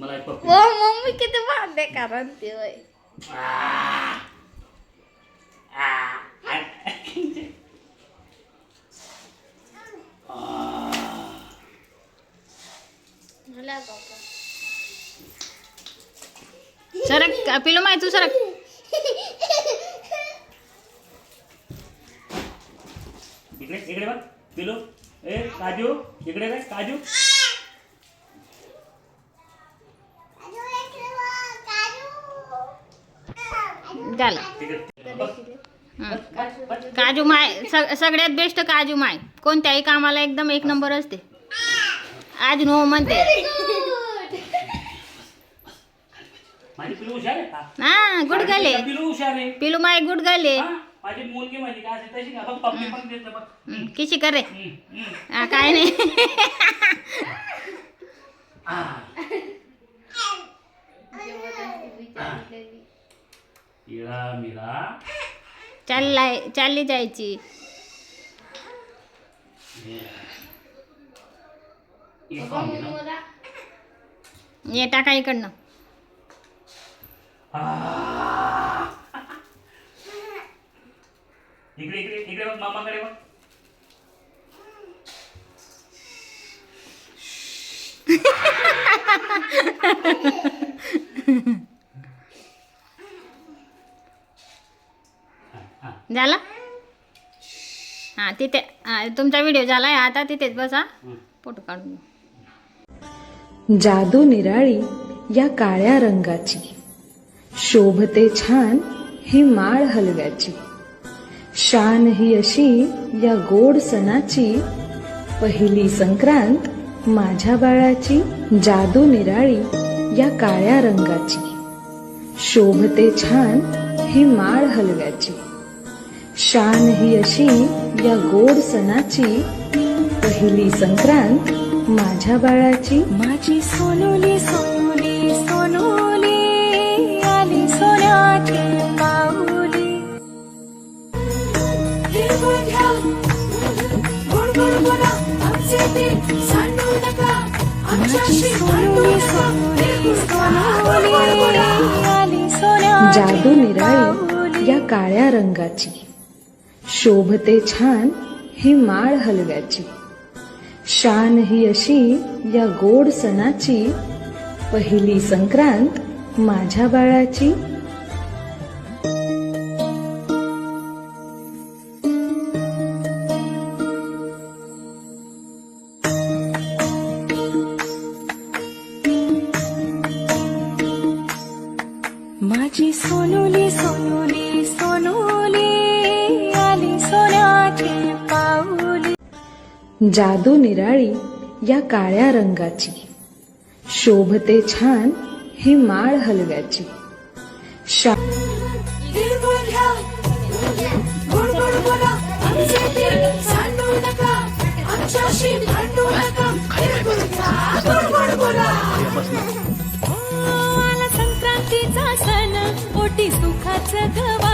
पप्पी. ओ मम्मी किती भांडे कारण ते होय. मला. सरक पिलो माय तू सरक इकडे इकडे बघ. पिलो ए काजू इकडे काय काजू. झालं. काजू माय सग सगळ्यात बेस्ट काजू माय. कोणत्याही कामाला एकदम एक नंबर असते. आज नो म्हणते. हा गुड गले पिलू माय गुड गले हा? माझी मुलगी माझी काय असेल तशी का बघ पप्पी पण देते बघ हम्म, किशी करे हम्म, हम्म. हा, काय नाही आ. जबरदस्ती विचारलेली. इळा मिरा चाललाय चालली जायची. ये टाका इकडनं. इकडे इकडे इकडे बघ मामाकडे बघ. झाला? हा तिथे तुमचा व्हिडिओ झालाय. आता तिथेच बसा. फोटो काढून. जादू निराळी या काळ्या रंगाची. शोभते छान ही माळ हलव्याची. शान ही अशी या गोड सणाची. पहिली संक्रांत माझ्या बाळाची जादू निराळी या काळ्या रंगाची. शोभते छान ही माळ हलव्याची. शान ही अशी या गोड सणाची पहिली संक्रांत माझ्या बाळाची. माझी सोनुली सोनुली सोनुली आली सोन्याची माऊली जादू निराळी या काळ्या रंगाची. शोभते छान ही माळ हलव्याची. शान ही अशी या गोड सणाची पहिली संक्रांत माझ्या बाळाची. माझी सोनुली सोनुली जादू निराळी या काळ्या रंगाची. शोभते छान ही माळ हलव्याची. शा संक्रांतीचा सण ओटी सुखाचं गवान